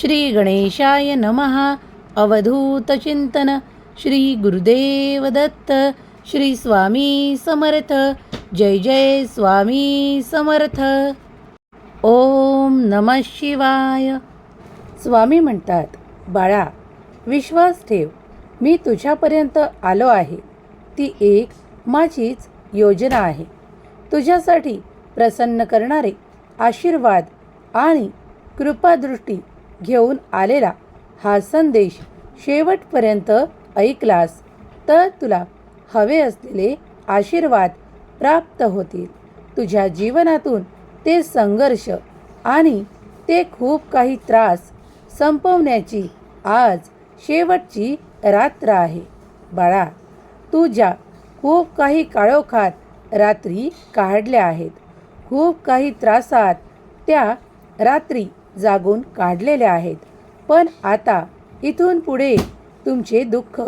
श्री गणेशाय नमः अवधूतचिंतन श्री गुरुदेव दत्त। श्री स्वामी समर्थ। जय जय स्वामी समर्थ। ओम नम शिवाय। स्वामी म्हणतात बाळा विश्वास ठेव. मी तुझ्यापर्यंत आलो आहे. ती एक माझीच योजना आहे. तुझ्यासाठी प्रसन्न करणारे आशीर्वाद आणि कृपादृष्टी घेऊन आलेला हा संदेश शेवटपर्यंत ऐकलास तर तुला हवे असलेले आशीर्वाद प्राप्त होतील. तुझ्या जीवनातून ते संघर्ष आणि ते खूप काही त्रास संपवण्याची आज शेवटची रात्र आहे. बाळा तू ज्या खूप काही काळोखात रात्री काढल्या आहेत. खूप काही त्रासात त्या रात्री जागून काढलेल्या आहेत. पण आता इथून पुढे तुमचे दुःख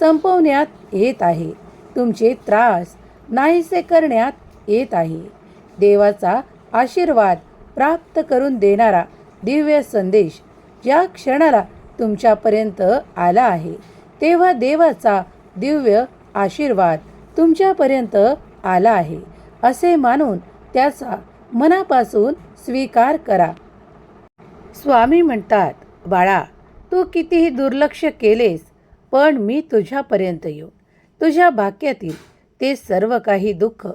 संपवण्यात येत आहे. तुमचे त्रास नाहीसे करण्यात येत आहे. देवाचा आशीर्वाद प्राप्त करून देणारा दिव्य संदेश ज्या क्षणाला तुमच्यापर्यंत आला आहे तेव्हा देवाचा दिव्य आशीर्वाद तुमच्यापर्यंत आला आहे असे मानून त्याचा मनापासून स्वीकार करा. स्वामी म्हणतात बाळा तू कितीही दुर्लक्ष केलेस पण मी तुझ्यापर्यंत येऊन तुझ्या भाग्यातील ते सर्व काही दुःख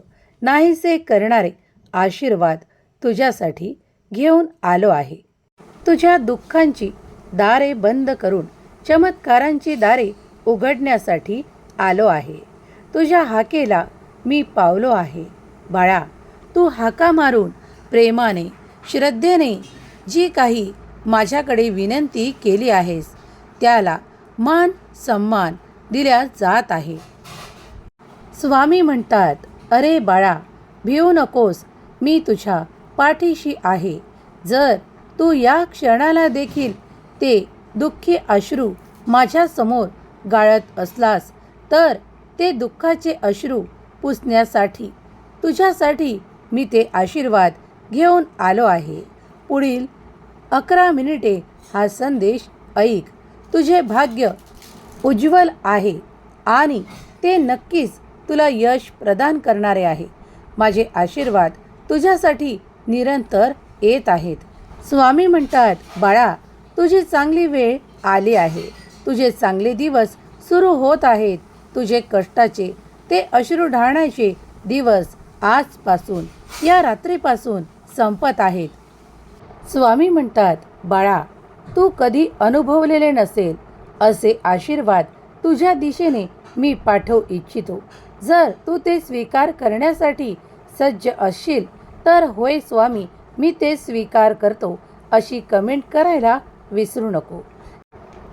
नाहीसे करणारे आशीर्वाद तुझ्यासाठी घेऊन आलो आहे. तुझ्या दुःखांची दारे बंद करून चमत्कारांची दारे उघडण्यासाठी आलो आहे. तुझ्या हाकेला मी पावलो आहे. बाळा तू हाका मारून प्रेमाने श्रद्धेने जी काही माझ्याकडे विनंती केली आहेस. त्याला मान सन्मान दिल्या जात आहे. स्वामी म्हणतात अरे बाळा भिवू नकोस. मी तुझ्या पाठीशी आहे. जर तू या क्षणाला देखील ते दुःखी अश्रू माझ्यासमोर गाळत असलास तर ते दुःखाचे अश्रू पुसण्यासाठी तुझ्यासाठी मी ते आशीर्वाद घेऊन आलो आहे. पुढील अकरा मिनिटे हा संदेश ऐक. तुझे भाग्य उज्ज्वल आहे आणि ते नक्कीच तुला यश प्रदान करणारे आहे. माझे आशीर्वाद तुझ्यासाठी निरंतर येत आहेत. स्वामी म्हणतात बाळा तुझी चांगली वेळ आली आहे. तुझे चांगले दिवस सुरू होत आहेत. तुझे कष्टाचे ते अश्रू ढाळण्याचे दिवस आजपासून या रात्रीपासून संपत आहेत. स्वामी म्हणतात बाळा तू कधी अनुभवलेले नसेल असे आशीर्वाद तुझ्या दिशेने मी पाठवू इच्छितो. जर तू ते स्वीकार करण्यासाठी सज्ज असशील तर होय स्वामी मी ते स्वीकार करतो अशी कमेंट करायला विसरू नको.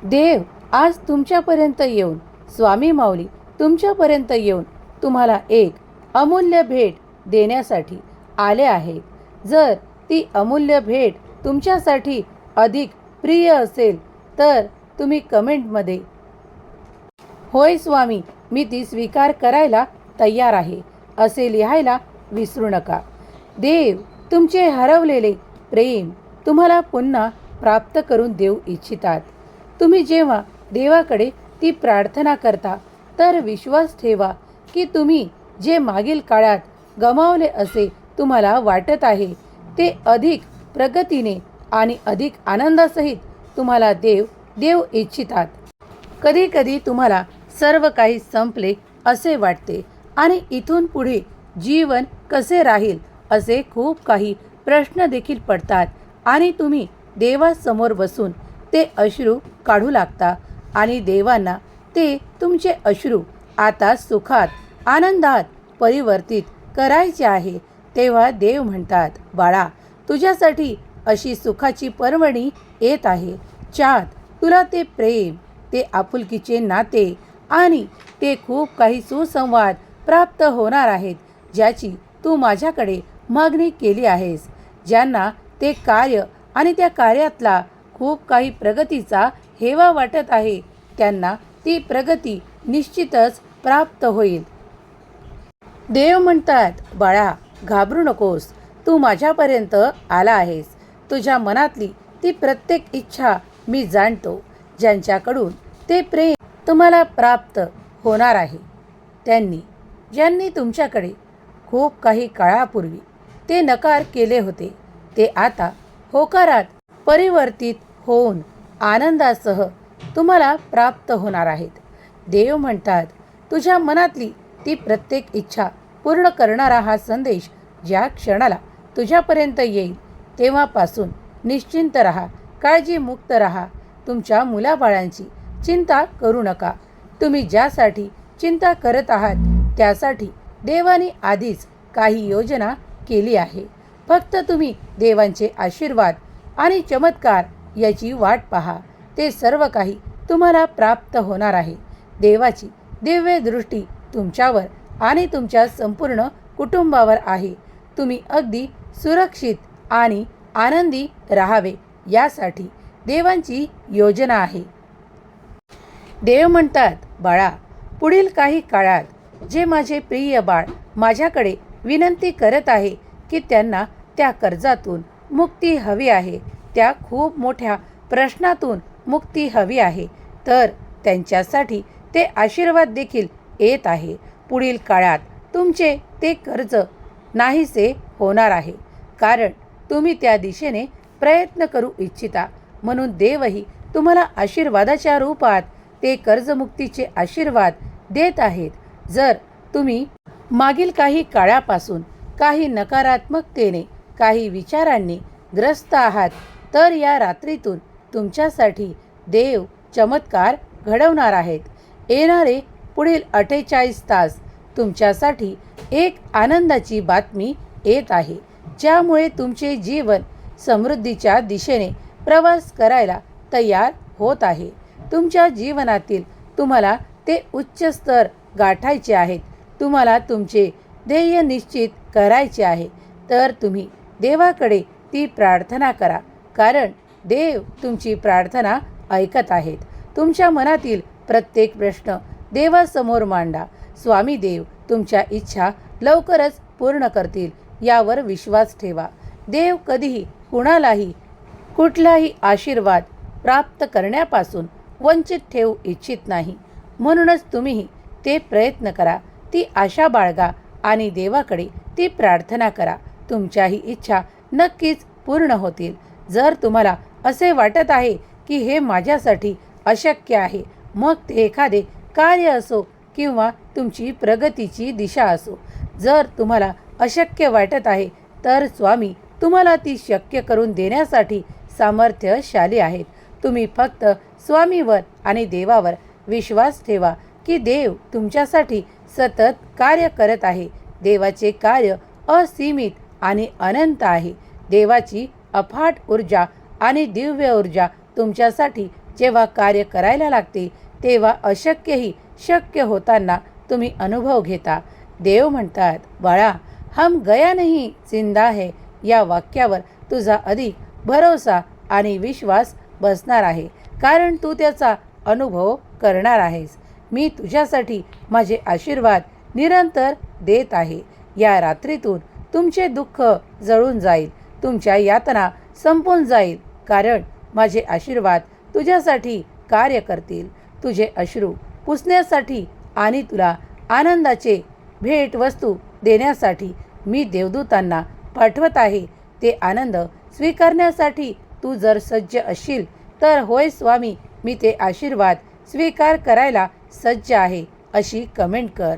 देव आज तुमच्यापर्यंत येऊन स्वामी माऊली तुमच्यापर्यंत येऊन तुम्हाला एक अमूल्य भेट देण्यासाठी आले आहे जर ती अमूल्य भेट तुमच्यासाठी अधिक प्रिय असेल तर तुम्ही कमेंटमध्ये होय स्वामी मी ती स्वीकार करायला तयार आहे असे लिहायला विसरू नका. देव तुमचे हरवलेले प्रेम तुम्हाला पुन्हा प्राप्त करून देऊ इच्छितात. तुम्ही जेव्हा देवाकडे ती प्रार्थना करता तर विश्वास ठेवा की तुम्ही जे मागील काळात गमावले असे तुम्हाला वाटत आहे ते अधिक प्रगतीने आणि अधिक आनंदासहित तुम्हाला देव देव इच्छितात. कधी कधी तुम्हाला सर्व काही संपले असे वाटते आणि इथून पुढे जीवन कसे राहील असे खूप काही प्रश्न देखील पडतात आणि तुम्ही देवासमोर बसून ते अश्रू काढू लागता आणि देवांना ते तुमचे अश्रू आता सुखात आनंदात परिवर्तित करायचे आहे तेव्हा देव म्हणतात बाळा तुझ्यासाठी अशी सुखाची पर्वणी येत आहे. चात तुला ते प्रेम ते आपुलकीचे नाते आणि ते खूप काही सुसंवाद प्राप्त होणार आहेत ज्याची तू माझ्याकडे मागणी केली आहेस. ज्यांना ते कार्य आणि त्या कार्यातला खूप काही प्रगतीचा हेवा वाटत आहे त्यांना ती प्रगती निश्चितच प्राप्त होईल. देव म्हणतात बाळा घाबरू नकोस. तू माझ्यापर्यंत आला आहेस. तुझ्या मनातली ती प्रत्येक इच्छा मी जाणतो. ज्यांच्याकडून ते प्रेम तुम्हाला प्राप्त होणार आहे. त्यांनी ज्यांनी तुमच्याकडे खूप काही काळापूर्वी ते नकार केले होते ते आता होकारात परिवर्तित होऊन आनंदासह तुम्हाला प्राप्त होणार आहेत. देव म्हणतात तुझ्या मनातली ती प्रत्येक इच्छा पूर्ण करणारा हा संदेश ज्या क्षणाला तुझ्यापर्यंत येईल. तेव्हापासून निश्चिंत राहा काळजीमुक्त राहा. तुमच्या मुलाबाळांची चिंता करू नका. तुम्ही ज्यासाठी चिंता करत आहात त्यासाठी देवाने आधीच काही योजना केली आहे. फक्त तुम्ही देवांचे आशीर्वाद आणि चमत्कार याची वाट पहा. ते सर्व काही तुम्हाला प्राप्त होणार आहे. देवाची दिव्य दृष्टी तुमच्यावर आणि तुमच्या संपूर्ण कुटुंबावर आहे. तुम्ही अगदी सुरक्षित आणि आनंदी राहावे यासाठी देवांची योजना आहे. देव म्हणतात बाळा पुढील काही काळात जे माझे प्रिय बाळ माझ्याकडे विनंती करत आहे की त्यांना त्या कर्जातून मुक्ती हवी आहे त्या खूप मोठ्या प्रश्नातून मुक्ती हवी आहे तर त्यांच्यासाठी ते आशीर्वाद देखील येत आहे. पुढील काळात तुमचे ते कर्ज नाहीसे होणार आहे. कारण तुम्ही त्या दिशेने प्रयत्न करू इच्छिता. म्हणून देवही तुम्हाला आशीर्वादाच्या रूपात ते कर्जमुक्तीचे आशीर्वाद देत आहेत. जर तुम्ही मागील काही काळापासून काही नकारात्मकतेने काही विचारांनी ग्रस्त आहात तर या रात्रीतून तुमच्यासाठी देव चमत्कार घडवणार आहेत. येणारे पुढील अठ्ठेचाळीस तास तुमच्यासाठी एक आनंदाची बातमी येत आहे. ज्यामुळे तुमचे जीवन समृद्धीच्या दिशेने प्रवास करायला तयार होत आहे. तुमच्या जीवनातील तुम्हाला ते उच्च स्तर गाठायचे आहेत. तुम्हाला तुमचे ध्येय निश्चित करायचे आहे. तर तुम्ही देवाकडे ती प्रार्थना करा. कारण देव तुमची प्रार्थना ऐकत आहेत. तुमच्या मनातील प्रत्येक प्रश्न देवासमोर मांडा. स्वामी देव तुमच्या इच्छा लवकरच पूर्ण करतील यावर विश्वास ठेवा. देव कधीही कुणालाही कुठलाही आशीर्वाद प्राप्त करण्यापासून वंचित ठेवू इच्छित नाही. म्हणूनच तुम्हीही ते प्रयत्न करा. ती आशा बाळगा आणि देवाकडे ती प्रार्थना करा. तुमच्याही इच्छा नक्कीच पूर्ण होतील. जर तुम्हाला असे वाटत आहे की हे माझ्यासाठी अशक्य आहे मग ते एखादे कार्य असो किंवा तुमची प्रगतीची दिशा असो. जर तुम्हाला अशक्य वाटत आहे तर स्वामी तुम्हाला ती शक्य करून देण्यासाठी सामर्थ्यशाली आहेत. तुम्ही फक्त स्वामीवर आणि देवावर विश्वास ठेवा की देव तुमच्यासाठी सतत कार्य करत आहे. देवाचे कार्य असीमित आणि अनंत आहे. देवाची अफाट ऊर्जा आणि दिव्य ऊर्जा तुमच्यासाठी जेव्हा कार्य करायला लागते तेव्हा अशक्यही शक्य होताना तुम्ही अनुभव घेता. देव म्हणतात बाळा हम गया नाही जिंदा है. या वाक्यावर तुझा अधिक भरोसा आणि विश्वास बसणार आहे. कारण तू त्याचा अनुभव करणार आहेस. मी तुझ्यासाठी माझे आशीर्वाद निरंतर देत आहे. या रात्रीतून तुमचे दुःख जळून जाईल. तुमच्या यातना संपून जाईल. कारण माझे आशीर्वाद तुझ्यासाठी कार्य करतील. तुझे अश्रू पुसण्यासाठी आणि तुला आनंदाचे भेटवस्तू देण्यासाठी मी देवदूतांना पाठवत आहे. ते आनंद स्वीकारण्यासाठी तू जर सज्ज असशील तर होय स्वामी मी ते आशीर्वाद स्वीकार करायला सज्ज आहे अशी कमेंट कर.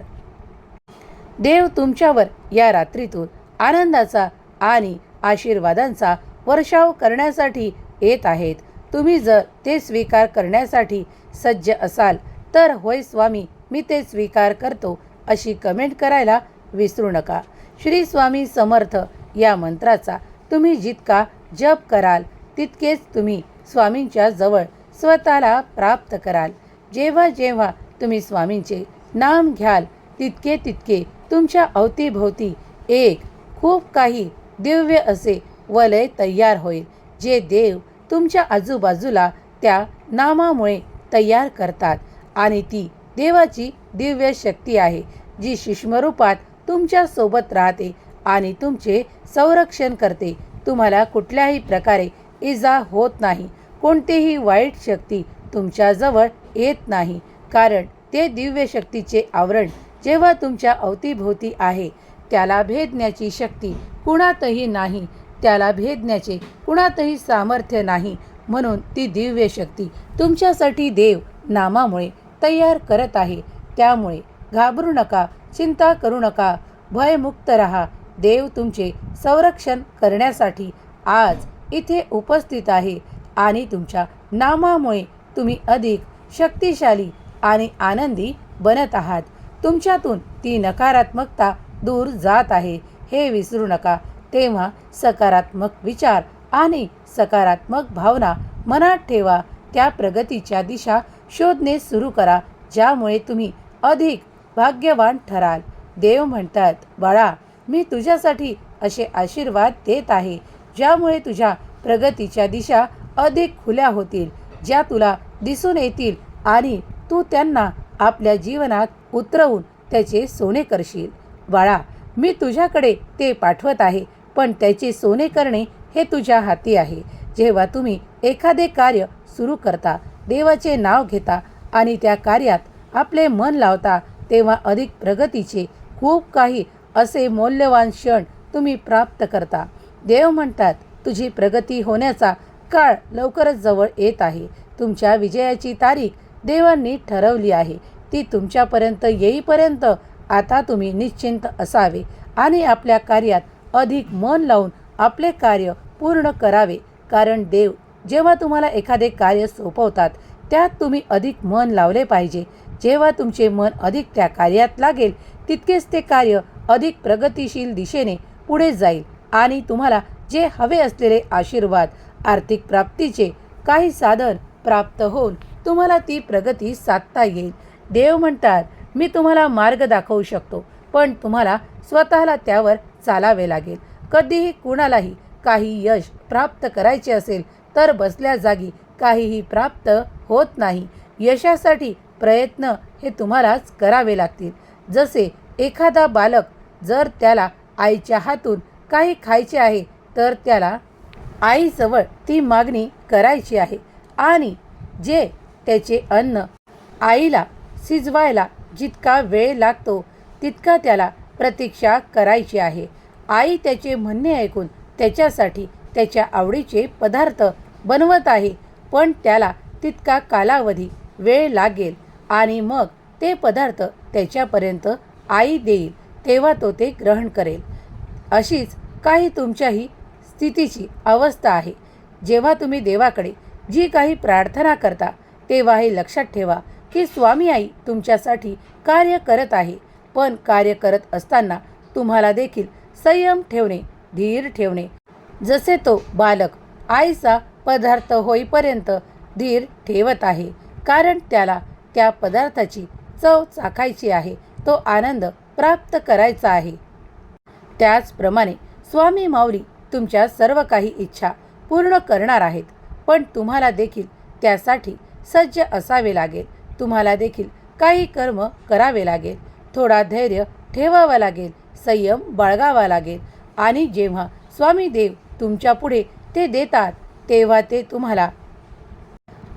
देव तुमच्यावर या रात्रीतून आनंदाचा आणि आशीर्वादांचा वर्षाव करण्यासाठी येत आहेत. तुम्ही जर ते स्वीकार करण्यासाठी सज्ज असाल तर होय स्वामी मी ते स्वीकार करतो अशी कमेंट करायला विसरू नका. श्री स्वामी समर्थ या मंत्राचा तुम्ही जितका जप कराल तितकेच तुम्ही स्वामींच्या जवळ स्वतःला प्राप्त कराल. जेव्हा जेव्हा तुम्ही स्वामींचे नाम घ्याल तितके तितके तुमच्या अवतीभोवती एक खूप काही दिव्य असे वलय तयार होईल जे देव तुमच्या आजूबाजूला त्या नामामुळे तयार करतात. आणि ती देवाची दिव्य शक्ती आहे जी सूक्ष्मरूपात तुमच्यासोबत राहते आणि तुमचे संरक्षण करते. तुम्हाला कुठल्याही प्रकारे इजा होत नाही. कोणतीही वाईट शक्ती तुमच्याजवळ येत नाही. कारण ते दिव्य शक्तीचे आवरण जेव्हा तुमच्या अवतीभोवती आहे त्याला भेदण्याची शक्ती कुणातही नाही त्याला भेदण्याचे कुणातही सामर्थ्य नाही म्हणून ती दिव्य शक्ती तुमच्यासाठी देव नामामुळे तयार करत आहे. त्यामुळे घाबरू नका चिंता करू नका. भयमुक्त रहा. देव तुमचे संरक्षण करण्यासाठी आज इथे उपस्थित आहे आणि तुमच्या नामामुळे तुम्ही अधिक शक्तिशाली आणि आनंदी बनत आहात. तुमच्यातून ती नकारात्मकता दूर जात आहे. हे विसरू नका. तेव्हा सकारात्मक विचार आणि सकारात्मक भावना मनात ठेवा. त्या प्रगतीच्या दिशा शोधणे सुरू करा ज्यामुळे तुम्ही अधिक भाग्यवान ठराल. देव म्हणतात बाळा मी तुझ्यासाठी असे आशीर्वाद देत आहे ज्यामुळे तुझ्या प्रगतीच्या दिशा अधिक खुल्या होतील ज्या तुला दिसून येतील आणि तू त्यांना आपल्या जीवनात उतरवून त्याचे सोने करशील. बाळा मी तुझ्याकडे ते पाठवत आहे पण त्याचे सोने करणे हे तुझ्या हाती आहे. जेव्हा तुम्ही एखादे कार्य सुरू करता देवाचे नाव घेता आणि त्या कार्यात आपले मन लावता तेव्हा अधिक प्रगतीचे खूप काही असे मौल्यवान क्षण तुम्ही प्राप्त करता. देव म्हणतात तुझी प्रगती होण्याचा काळ लवकरच जवळ येत आहे. तुमच्या विजयाची तारीख देवांनी ठरवली आहे. ती तुमच्यापर्यंत येईपर्यंत आता तुम्ही निश्चिंत असावे आणि आपल्या कार्यात अधिक मन लावून आपले कार्य पूर्ण करावे. कारण देव जेव्हा तुम्हाला एखादे कार्य सोपवतात त्यात तुम्ही अधिक मन लावले पाहिजे. जेव्हा तुमचे मन अधिक त्या कार्यात लागेल तितकेच ते कार्य अधिक प्रगतिशील दिशेने पुढे जाईल आणि तुम्हाला जे हवे असलेले आशीर्वाद आर्थिक प्राप्तीचे काही साधन प्राप्त होऊन तुम्हाला ती प्रगती साधता येईल. देव म्हणतात मी तुम्हाला मार्ग दाखवू शकतो पण तुम्हाला स्वतःला त्यावर चालावे लागेल. कधीही कुणालाही काही यश प्राप्त करायचे असेल तर बसल्या जागी काहीही प्राप्त होत नाही. यशासाठी प्रयत्न हे तुम्हालाच करावे लागतील. जसे एखादा बालक जर त्याला आईच्या हातून काही खायचे आहे तर त्याला आईजवळ ती मागणी करायची आहे. आणि जे त्याचे अन्न आईला शिजवायला जितका वेळ लागतो तितका त्याला प्रतीक्षा करायची आहे. आई त्याचे म्हणणे ऐकून त्याच्यासाठी त्याच्या आवडीचे पदार्थ बनवत आहे. पण त्याला तितका कालावधी वेळ लागेल आणि मग ते पदार्थ त्याच्यापर्यंत आई देईल तेव्हा तो ते ग्रहण करेल. अशीच काही तुमच्याही स्थितीची अवस्था आहे. जेव्हा तुम्ही देवाकडे जी काही प्रार्थना करता तेव्हा हे लक्षात ठेवा की स्वामी आई तुमच्यासाठी कार्य करत आहे. पण कार्य करत असताना तुम्हाला देखील संयम ठेवणे धीर ठेवणे जसे तो बालक आईचा पदार्थ होईपर्यंत धीर ठेवत आहे. कारण त्याला त्या पदार्थाची चव चाखायची आहे. तो आनंद प्राप्त करायचा आहे. त्याचप्रमाणे स्वामी माऊली तुमच्या सर्व काही इच्छा पूर्ण करणार आहेत. पण तुम्हाला देखील त्यासाठी सज्ज असावे लागेल. तुम्हाला देखील काही कर्म करावे लागेल. थोडा धैर्य ठेवावा लागेल. संयम बाळगावा लागेल. आणि जेव्हा स्वामी देव तुमच्यापुढे ते देतात तेव्हा ते तुम्हाला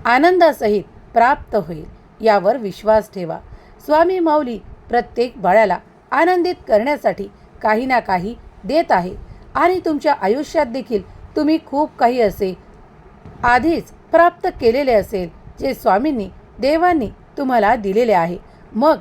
आनंदासहित प्राप्त होईल यावर विश्वास ठेवा. स्वामी माऊली प्रत्येक बाळाला आनंदित करण्यासाठी काही ना काही देत आहे आणि तुमच्या आयुष्यात देखील तुम्ही खूप काही असे आधीच प्राप्त केलेले असेल जे स्वामींनी देवांनी तुम्हाला दिलेले आहे. मग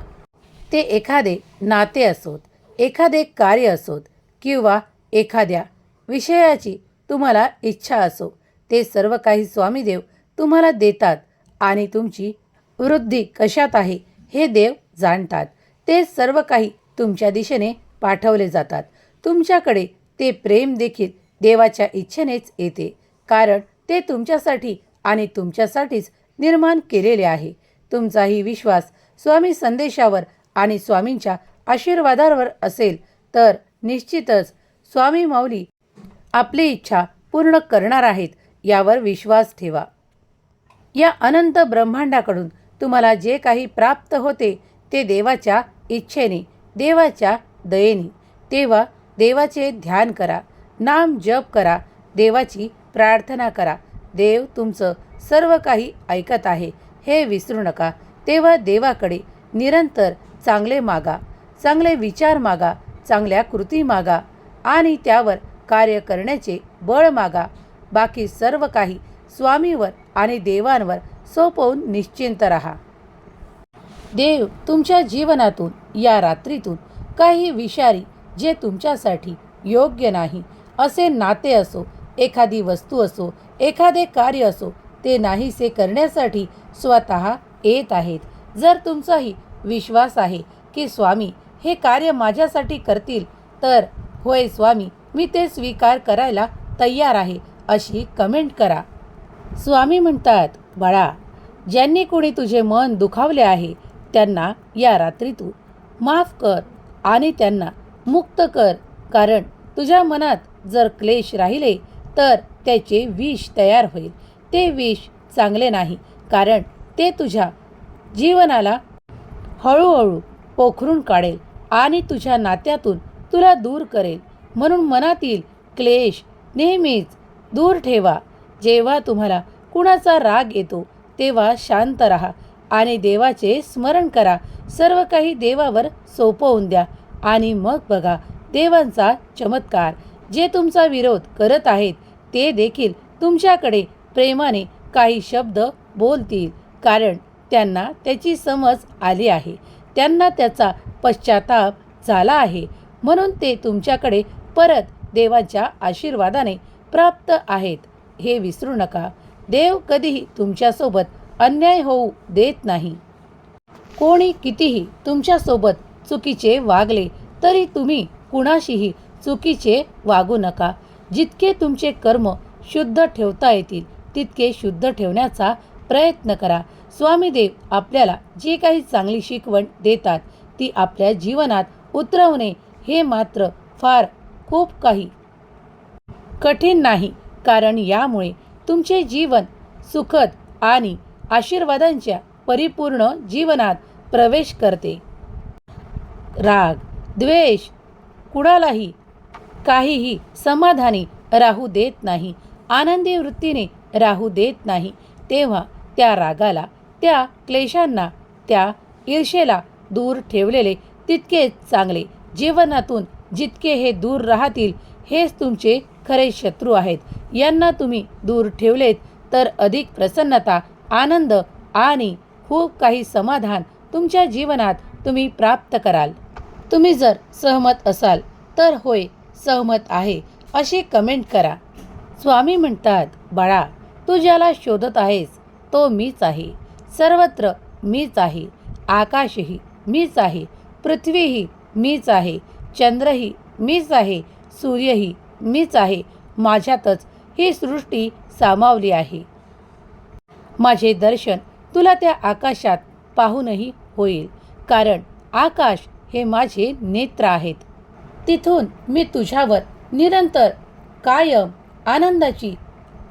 ते एखादे नाते असोत एखादे कार्य असोत किंवा एखाद्या विषयाची तुम्हाला इच्छा असो. ते सर्व काही स्वामीदेव तुम्हाला देतात आणि तुमची वृद्धी कशात आहे हे देव जाणतात. ते सर्व काही तुमच्या दिशेने पाठवले जातात. तुमच्याकडे ते प्रेम देखील देवाच्या इच्छेनेच येते. कारण ते तुमच्यासाठी आणि तुमच्यासाठीच निर्माण केलेले आहे. तुमचाही विश्वास स्वामी संदेशावर आणि स्वामींच्या आशीर्वादावर असेल तर निश्चितच स्वामी माऊली आपली इच्छा पूर्ण करणार आहेत यावर विश्वास ठेवा. या अनंत ब्रह्मांडाकडून तुम्हाला जे काही प्राप्त होते ते देवाच्या इच्छेने देवाच्या दयेने. तेव्हा देवाचे ध्यान करा नाम जप करा देवाची प्रार्थना करा. देव तुमचं सर्व काही ऐकत आहे हे विसरू नका. तेव्हा देवाकडे निरंतर चांगले मागा चांगले विचार मागा चांगल्या कृती मागा आणि त्यावर कार्य करण्याचे बळ मागा. बाकी सर्व काही स्वामीवर आणि देवांवर सोपवून निश्चिंत राहा. देव तुमच्या जीवनातून या रात्रीतून काही विषारी जे तुमच्यासाठी योग्य नाही असे नाते असो एखादी वस्तू असो एखादे कार्य असो ते नाहीसे करण्यासाठी स्वतः येत आहेत. जर तुमचाही विश्वास आहे की स्वामी हे कार्य माझ्यासाठी करतील तर होय स्वामी मी ते स्वीकार करायला तयार आहे अशी कमेंट करा. स्वामी म्हणतात बाळा ज्यांनी कोणी तुझे मन दुखावले आहे त्यांना या रात्री तू माफ कर आणि त्यांना मुक्त कर. कारण तुझ्या मनात जर क्लेश राहिले तर त्याचे विष तयार होईल. ते विष चांगले नाही कारण ते तुझ्या जीवनाला हळूहळू पोखरून काढेल आणि तुझ्या नात्यातून तुला दूर करेल. म्हणून मनातील क्लेश नेहमीच दूर ठेवा. जेव्हा तुम्हाला कुणाचा राग येतो तेव्हा शांत राहा आणि देवाचे स्मरण करा. सर्व काही देवावर सोपवून द्या आणि मग बघा देवांचा चमत्कार. जे तुमचा विरोध करत आहेत ते देखील तुमच्याकडे प्रेमाने काही शब्द बोलतील. कारण त्यांना त्याची समज आली आहे. त्यांना त्याचा पश्चाताप झाला आहे. म्हणून ते तुमच्याकडे परत देवाच्या आशीर्वादाने प्राप्त आहेत. हे विसरू नका. देव कधीही तुमच्यासोबत अन्याय होऊ देत नाही. कोणी कितीही तुमच्यासोबत चुकीचे वागले तरी तुम्ही कुणाशीही चुकीचे वागू नका. जितके तुमचे कर्म शुद्ध ठेवता येतील तितके शुद्ध ठेवण्याचा प्रयत्न करा. स्वामीदेव आपल्याला जे काही चांगली शिकवण देतात ती आपल्या जीवनात उतरवणे हे मात्र फार खूप काही. कठीण नाही कारण यामुळे तुमचे जीवन सुखद आणि आशीर्वादांच्या परिपूर्ण जीवनात प्रवेश करते. राग द्वेष कुणालाही काहीही समाधानी राहू देत नाही आनंदी वृत्तीने राहू देत नाही तेव्हा त्या रागाला त्या क्लेशांना त्या ईर्षेला दूर ठेवलेले तितकेच चांगले जीवनातून जितके हे दूर राहतील हेच तुमचे खरे शत्रू आहेत. यांना तुम्ही दूर ठेवलेत तर अधिक प्रसन्नता आनंद आणि खूप काही समाधान तुमच्या जीवनात तुम्ही प्राप्त कराल. तुम्ही जर सहमत असाल तर होय सहमत आहे अशी कमेंट करा. स्वामी म्हणतात बाळा तू ज्याला शोधत आहेस तो मीच आहे. सर्वत्र मीच आहे. आकाशही मीच आहे. पृथ्वीही मीच आहे. चंद्रही मीच आहे सूर्यही मीच आहे माझ्यातच ही सृष्टी सामावली आहे. माझे दर्शन तुला त्या आकाशात पाहूनही होईल कारण आकाश हे माझे नेत्र आहेत. तिथून मी तुझ्यावर निरंतर कायम आनंदाची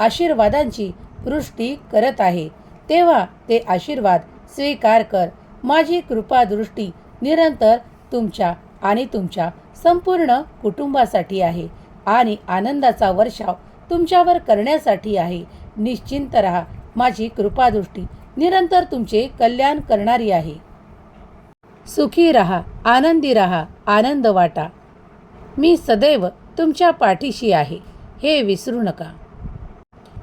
आशीर्वादांची वृष्टी करत आहे. तेव्हा ते आशीर्वाद स्वीकार कर. माझी कृपादृष्टी निरंतर तुमच्या आणि तुमच्या संपूर्ण कुटुंबासाठी आहे आणि आनंदाचा वर्षाव तुमच्यावर करण्यासाठी आहे. निश्चिंत रहा. माझी कृपादृष्टी निरंतर तुमचे कल्याण करणारी आहे. सुखी रहा. आनंदी रहा. आनंद वाटा. मी सदैव तुमच्या पाठीशी आहे. हे विसरू नका.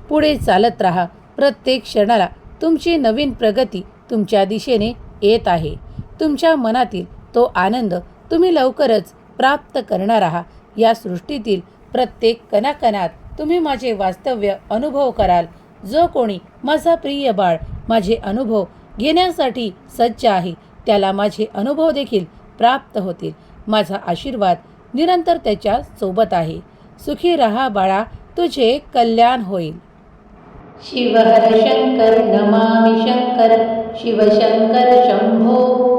पुढे चालत राहा. प्रत्येक क्षणाला तुमची नवीन प्रगती तुमच्या दिशेने येत आहे. तुमच्या मनातील तो आनंद तुम्ही लवकरच प्राप्त करणार आहात. या सृष्टीतील प्रत्येक कणाकणात तुम्ही माझे वास्तव्य अनुभव कराल. जो कोणी माझा प्रिय बाळ माझे अनुभव घेण्यासाठी सज्ज आहे त्याला माझे अनुभव देखील प्राप्त होतील. माझा आशीर्वाद निरंतर त्याच्या सोबत आहे. सुखी रहा बाळा तुझे कल्याण होईल. शिवहर शंकर नमामि शंकर शिवशंकर शंभो.